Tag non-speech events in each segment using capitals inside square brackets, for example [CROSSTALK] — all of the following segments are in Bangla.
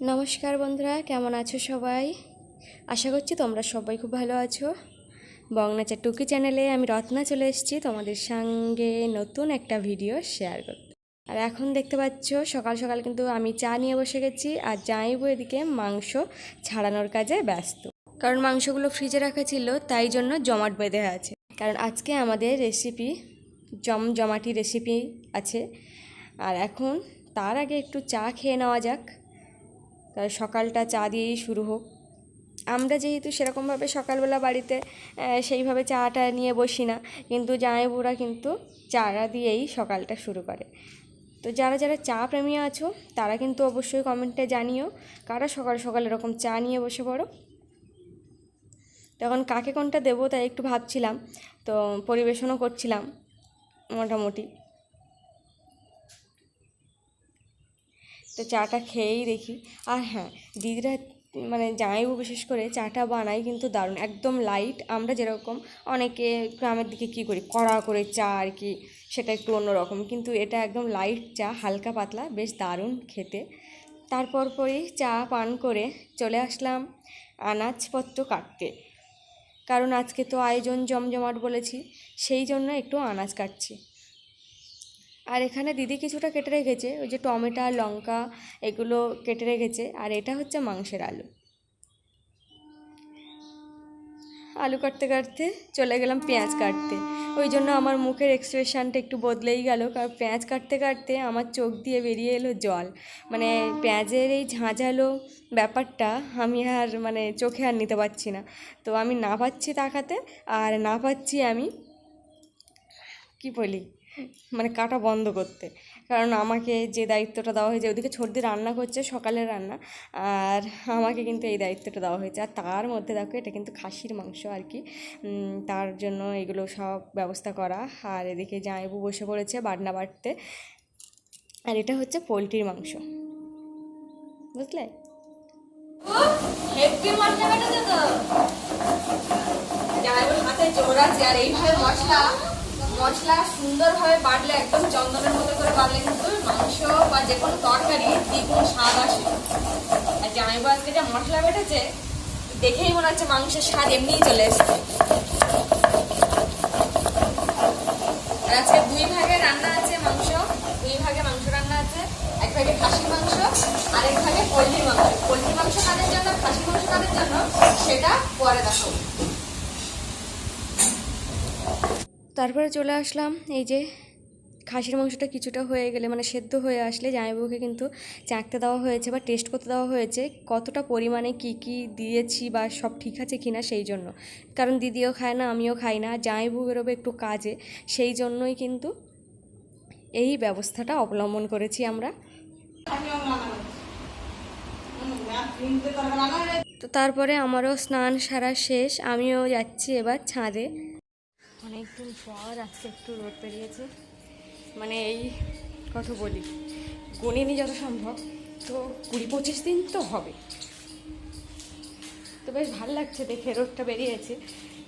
নমস্কার বন্ধুরা, কেমন আছো সবাই? আশা করছি তোমরা সবাই খুব ভালো আছো। বংনাচার টুকি চ্যানেলে আমি রত্না চলে এসেছি তোমাদের সঙ্গে নতুন একটা ভিডিও শেয়ার করতে। আর এখন দেখতে পাচ্ছ, সকাল সকাল কিন্তু আমি চা নিয়ে বসে গেছি আর জামাইবু এদিকে মাংস ছাড়ানোর কাজে ব্যস্ত। কারণ মাংসগুলো ফ্রিজে রাখা ছিল, তাই জন্য জমাট বেঁধে আছে। কারণ আজকে আমাদের রেসিপি জম জমাটি রেসিপি আছে। আর এখন তার আগে একটু চা খেয়ে নেওয়া যাক। তাহলে সকালটা চা দিয়েই শুরু হোক। আমরা যেহেতু সেরকমভাবে সকালবেলা বাড়িতে সেইভাবে চাটা নিয়ে বসি না, কিন্তু জামাইবুরা কিন্তু চাটা দিয়েই সকালটা শুরু করে। তো যারা যারা চা প্রেমী আছো, তারা কিন্তু অবশ্যই কমেন্টে জানিও, কারা সকাল সকাল এরকম চা নিয়ে বসে পড়ো। তখন কাকে কোনটা দেবো তাই একটু ভাবছিলাম, তো পরিবেশনও করছিলাম, মোটামুটি। তো চাটা খেয়েই দেখি। আর হ্যাঁ দিদিরা মানে জামাইবু বিশেষ করে চাটা বানায় কিন্তু দারুণ, একদম লাইট আমরা যেরকম অনেকে গ্রামের দিকে কী করি, কড়া করে চা আর কি, সেটা একটু অন্যরকম। কিন্তু এটা একদম লাইট চা, হালকা পাতলা, বেশ দারুণ খেতে। তারপর পরেই চা পান করে চলে আসলাম আনাজপত্র কাটতে। কারণ আজকে তো আয়োজন জমজমাট বলেছি, সেই জন্য একটু আনাজ কাটছি। আর এখানে দিদি কিছুটা কেটে রেখেছে, ওই যে টমেটো, লঙ্কা এগুলো কেটে রেখেছে, আর এটা হচ্ছে মাংসের আলু। আলু কাটতে কাটতে চলে গেলাম পেঁয়াজ কাটতে। ওই জন্য আমার মুখের এক্সপ্রেশনটা একটু বদলেই গেল, কারণ পেঁয়াজ কাটতে কাটতে আমার চোখ দিয়ে বেরিয়ে এলো জল। মানে পেঁয়াজের এই ঝাঁঝালো ব্যাপারটা আমি আর মানে চোখে আর নিতে পারছি না। তো আমি না পাচ্ছি তাকাতে, আর না পাচ্ছি আমি, কি বলি? মানে কাটা বন্ধ করতে। কারণ আমাকে যে দায়িত্বটা দেওয়া হয়েছে, ওদিকে সর্দি রান্না করছে, সকালের রান্না। আর আমাকে কিন্তু এই দায়িত্বটা দেওয়া হয়েছে। আর তার মধ্যে দেখো, এটা কিন্তু খাসির মাংস আর কি। তার জন্য এগুলো সব ব্যবস্থা করা। আর এদিকে জামাইবু বসে পড়েছে বাটনা বাটতে। আর এটা হচ্ছে পোলট্রির মাংস। বুঝলে? হাতে জোর আছে, আর এইভাবে মশলা মশলা সুন্দরভাবে বাটলে একদম চন্দনের মতো করে বাটলে কিন্তু মাংস বা যে কোনো তরকারি দ্বিগুণ স্বাদ আসে আর জামাইবাবু আজকে যে মশলা বেটেছে, দেখেই মনে হচ্ছে মাংসের স্বাদ এমনিই চলে এসছে। আর আজকে দুই ভাগে রান্না আছে মাংস, দুই ভাগে মাংস রান্না আছে, এক ভাগে খাসির মাংস, আর এক ভাগে পোলট্রির মাংস। পোলট্রির মাংস কাদের জন্য, খাসির মাংস কাদের জন্য, সেটা পরে দেখাবো। তারপরে চলে আসলাম, এই যে খাসির মাংসটা কিছুটা হয়ে গেলে মানে সেদ্ধ হয়ে আসলে জামাইবাবুকে কিন্তু চাঁকতে দেওয়া হয়েছে বা টেস্ট করতে দেওয়া হয়েছে, কতটা পরিমাণে কি কি দিয়েছি বা সব ঠিক আছে কিনা সেই জন্য। কারণ দিদিও খায় না, আমিও খাই না জামাইবাবু বেরোবে একটু কাজে, সেই জন্যই কিন্তু এই ব্যবস্থাটা অবলম্বন করেছি আমরা। তো তারপরে আমারও স্নান সারা শেষ, আমিও যাচ্ছি এবার ছাদে। অনেকদিন পর আজকে একটু রোদ বেরিয়েছে মানে এই কথা বলি গুনিনি যত সম্ভব, তো কুড়ি পঁচিশ দিন তো হবে। তো বেশ ভালো লাগছে দেখে রোদটা বেরিয়েছে,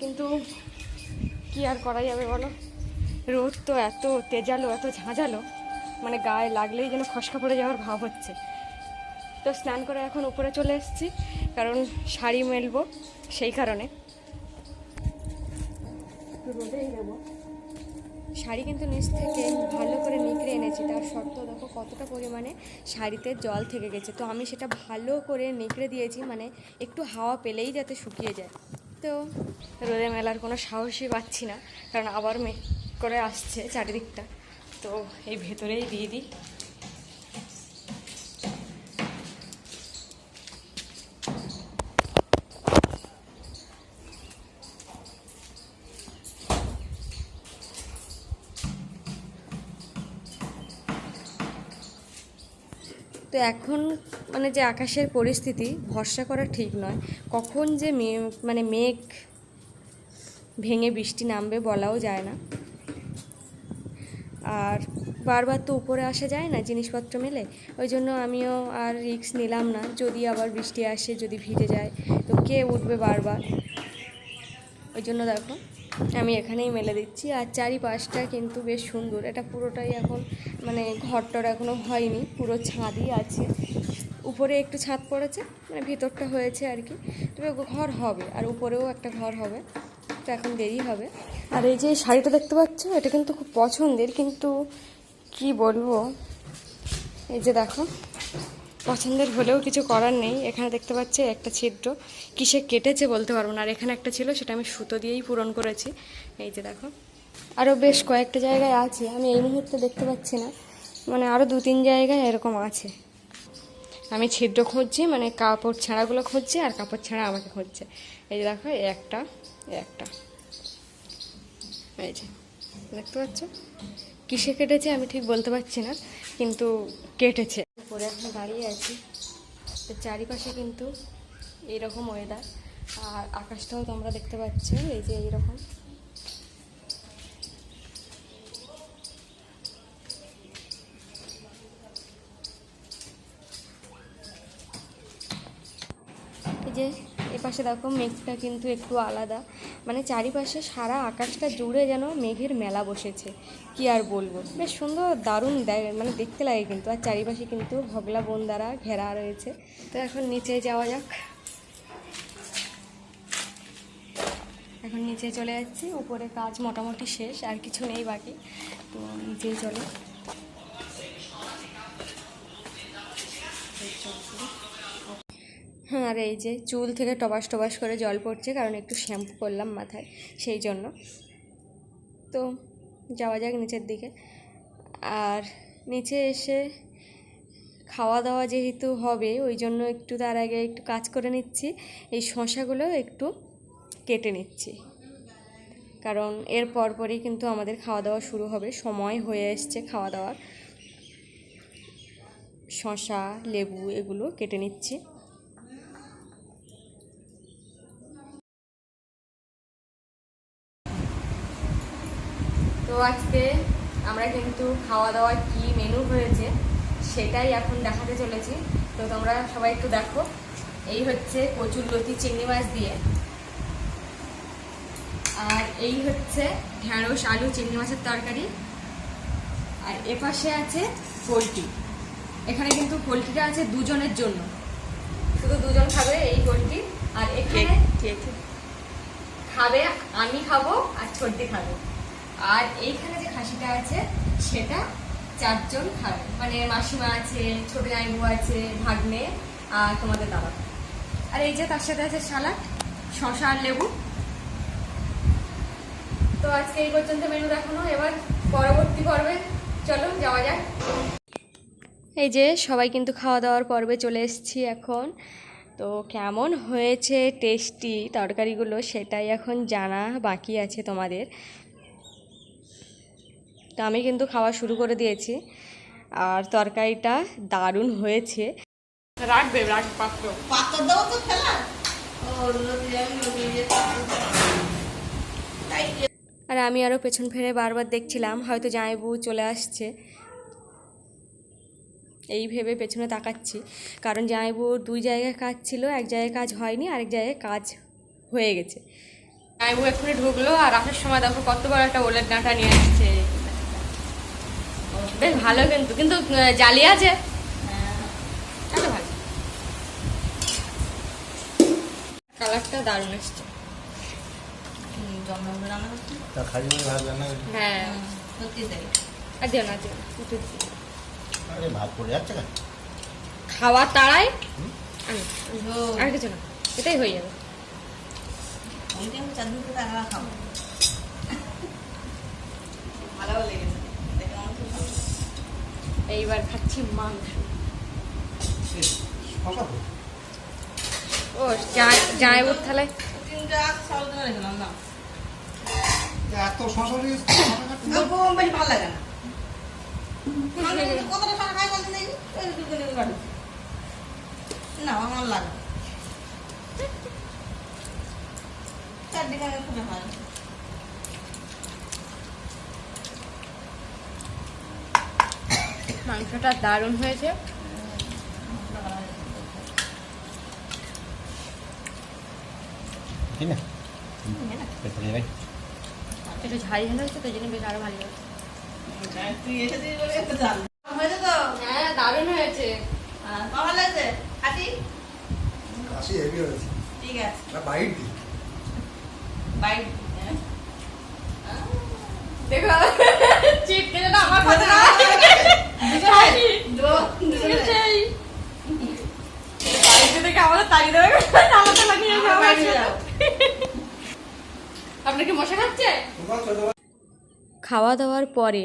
কিন্তু কি আর করা যাবে বলো? রোদ তো এত তেজালো, এত ঝাঁঝালো মানে গায়ে লাগলেই যেন খসকা পড়ে যাওয়ার ভাব হচ্ছে। তো স্নান করে এখন উপরে চলে এসেছি, কারণ শাড়ি মেলবো সেই কারণে। একটু রোদেই নেব। শাড়ি কিন্তু নিচ থেকে ভালো করে নিকড়ে এনেছি, তার সত্ত্বেও দেখো কতটা পরিমাণে শাড়িতে জল থেকে গেছে। তো আমি সেটা ভালো করে নিকড়ে দিয়েছি মানে একটু হাওয়া পেলেই যাতে শুকিয়ে যায়। তো রোদে মেলার কোনো সাহসই পাচ্ছি না, কারণ আবার মেঘ করে আসছে চারিদিকটা। তো এই ভেতরেই দিয়ে দিই। তো এখন মানে যে আকাশের পরিস্থিতি, ভরসা করা ঠিক নয়। কখন যে মে- মানে মেঘ ভেঙে বৃষ্টি নামবে বলাও যায় না। আর বারবার তো উপরে আসা যায় না জিনিসপত্র মেলে? ওই জন্য আমিও আর রিস্ক নিলাম না। যদি আবার বৃষ্টি আসে, যদি ভিজে যায়, তো কে উঠবে বারবার? ওই জন্য দেখো। আমি এখানেই মেলে দিচ্ছি। আর চারিপাশটা কিন্তু বেশ সুন্দর। এটা পুরোটাই এখন মানে ঘরটার এখনও হয়নি, পুরো ছাদই আছে। উপরে একটু ছাদ পড়েছে মানে ভিতরটা হয়েছে আর কি। তবে ঘর হবে, আর উপরেও একটা ঘর হবে। তো এখন দেরি হবে। আর এই যে শাড়িটা দেখতে পাচ্ছ, এটা কিন্তু খুব পছন্দের, কিন্তু কি বলব? এই যে দেখো পছন্দের হলেও কিছু করার নেই। এখানে দেখতে পাচ্ছি একটা ছিদ্র। কিসে কেটেছে বলতে পারব না। আর এখানে একটা ছিল, সেটা আমি সুতো দিয়েই পূরণ করেছি। এই যে দেখো। আরও বেশ কয়েকটা জায়গায় আছে। আমি এই মুহূর্তে দেখতে পাচ্ছি না। মানে আরও দু তিন জায়গায় এরকম আছে। আমি ছিদ্র খুঁজছি মানে কাপড় ছাড়াগুলো খুঁজছি, আর কাপড় ছাড়া আমাকে খুঁজছে। এই যে দেখো একটা একটা। এই যে, দেখতে পাচ্ছ? কিসে কেটেছে আমি ঠিক বলতে পারছি না, কিন্তু কেটেছে। পরে এখন দাঁড়িয়ে আছি। তো চারিপাশে কিন্তু এইরকম ওয়েদার আর আকাশটাও তোমরা দেখতে পাচ্ছ, এই যে এইরকম। এই যে এপাশে দেখো মেঘটা কিন্তু একটু আলাদা। মানে চারিপাশে সারা আকাশটা জুড়ে যেন মেঘের মেলা বসেছে। কি আর বলব? বেশ সুন্দর, দারুণ দেয় মানে দেখতে লাগে কিন্তু। আর চারিপাশে কিন্তু ভগলা বন দ্বারা ঘেরা রয়েছে। তো এখন নিচে যাওয়া যাক। এখন নিচে চলে যাচ্ছি। উপরে কাজ মোটামুটি শেষ, আর কিছু নেই বাকি। তো নিচেই চলে। আর এই যে চুল থেকে টবাস টবাস করে জল পড়ছে, কারণ একটু শ্যাম্পু করলাম মাথায়, সেই জন্য। তো যাওয়া যাক নিচের দিকে। আর নিচে এসে খাওয়া দাওয়া যেহেতু হবে, ওই জন্য একটু তার আগে একটু কাজ করে নিচ্ছি। এই শশাগুলো একটু কেটে নিচ্ছি। কারণ এর পরপরই কিন্তু আমাদের খাওয়া দাওয়া শুরু হবে, সময় হয়ে এসছে খাওয়া দাওয়ার শশা, লেবু, এগুলো কেটে নিচ্ছি। তো আজকে আমরা কিন্তু খাওয়া দাওয়ার কি মেনু হয়েছে সেটাই এখন দেখাতে চলেছি। তো তোমরা সবাই একটু দেখো। এই হচ্ছে কচুর লতি চিংড়ি মাছ দিয়ে। আর এই হচ্ছে ঢ্যাঁড়স আলু চিংড়ি মাছের তরকারি। আর এপাশে আছে পোলট্রি। এখানে কিন্তু পোলট্রিটা আছে দুজনের জন্য। শুধু দুজন খাবে এই পোলট্রি। আর এখানে খাবে আমি খাব আর ছোট্টি খাবে। আর এইখানে যে খাসিটা আছে, সেটা চারজন খাবে। মানে মাসিমা আছে, ছোট জাইবু আছে, ভাগ্নে আর তোমাদের দাদা। আর এই যে তার সাথে আছে সালাড শশা আর লেবু। তো আজকে এই পর্যন্ত মেনু দেখানো। এবার পরবর্তী পর্বে চলো, যাওয়া যাক। এই যে সবাই কিন্তু খাওয়া দাওয়ার পর্বে চলে এসেছি এখন। তো কেমন হয়েছে টেস্টি তরকারিগুলো সেটাই এখন জানা বাকি আছে তোমাদের। তো আমি কিন্তু খাওয়া শুরু করে দিয়েছি। আর তরকারিটা দারুণ হয়েছে। রাখবে রাখ পাত্র। পাত্র দেবো তো আর আমি আরও পেছন ফিরে বারবার দেখছিলাম হয়তো জামাইবু চলে আসছে। এই ভেবে পেছনে তাকাচ্ছি। কারণ জামাইবুর দুই জায়গায় কাজ ছিল এক জায়গায় কাজ হয়নি আরেক জায়গায় কাজ হয়ে গেছে। জামাইবু এক্ষুনি ঢুকলো আর আসার সময় দেখো কত বড় একটা ওলের ডাঁটা নিয়ে আসছে। বেশ ভালো কিন্তু কিন্তু জালি আছে? এত ভালো। কালারটা দারুণ এসছে। হ্যাঁ আর দিও না দিও একটু দিও। আরে কিছু না এটাই হয়ে যাবে। ভালো লেগেছে দেখে আমার খুব ভালো লেগেছে। এইবার খাচ্ছি মাংস। ও চাউল দিয়ে রেখেলাম না। এত শশা নিয়ে শশা [LAUGHS] কাটতে গল্প বেশি ভালো লাগে না আমি কতটা টাকা খাই বলতে দেখি ওই দুটো নিয়ে কাটু না আমার লাগে না। চারদিকে আমি খুঁজে পাই না। মাংসটা দারুণ হয়েছে। ঠিক না? একটু ঝাল ঝাল হয়েছে তো জন্য বেশ আরও ভালো লাগছে তুই এসেছিস বলে একটু জাল হয়েছে তো? হ্যাঁ দারুণ হয়েছে। ঠিক আছে। বাইট বাইট দেখো আমার কথা খাওয়া দাওয়ার পরে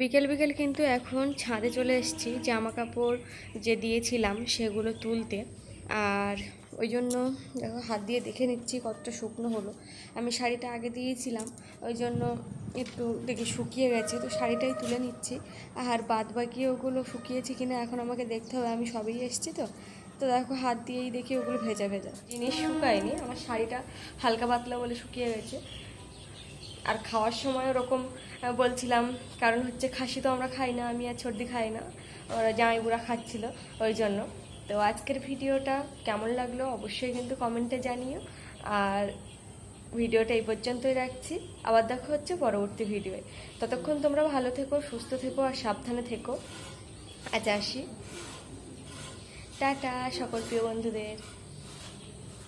বিকেল বিকেল কিন্তু এখন ছাদে চলে এসেছি। জামা কাপড় যে দিয়েছিলাম সেগুলো তুলতে। আর ওই জন্য, দেখো, হাত দিয়ে দেখে নিচ্ছি কতটা শুকনো হলো। আমি শাড়িটা আগে দিয়েছিলাম, ওই জন্য একটু দেখি শুকিয়ে গেছে। তো শাড়িটাই তুলে নিচ্ছি। আর বাদ বাকি ওগুলো শুকিয়েছে কিনা এখন আমাকে দেখতে হবে, আমি সবেই এসেছি তো। তো দেখো, হাত দিয়েই দেখি ওগুলো ভেজা ভেজা। জিনিস শুকায়নি, আমার শাড়িটা হালকা পাতলা বলে শুকিয়ে গেছে। আর খাওয়ার সময় ওরকম বলছিলাম, কারণ হচ্ছে খাসি তো আমরা খাই না, আমি আর সর্দি খাই না, ওরা জামাইবুড়া খাচ্ছিল, ওই জন্য। তো আজকের ভিডিওটা কেমন লাগল অবশ্যই কিন্তু কমেন্টে জানিও। আর ভিডিওটা এই পর্যন্তই রাখছি। আবার দেখা হচ্ছে পরবর্তী ভিডিওয়ে। ততক্ষণ তোমরা ভালো থেকো, সুস্থ থেকো আর সাবধানে থেকো। আজ আসি। টাটা, সকল প্রিয় বন্ধুদের।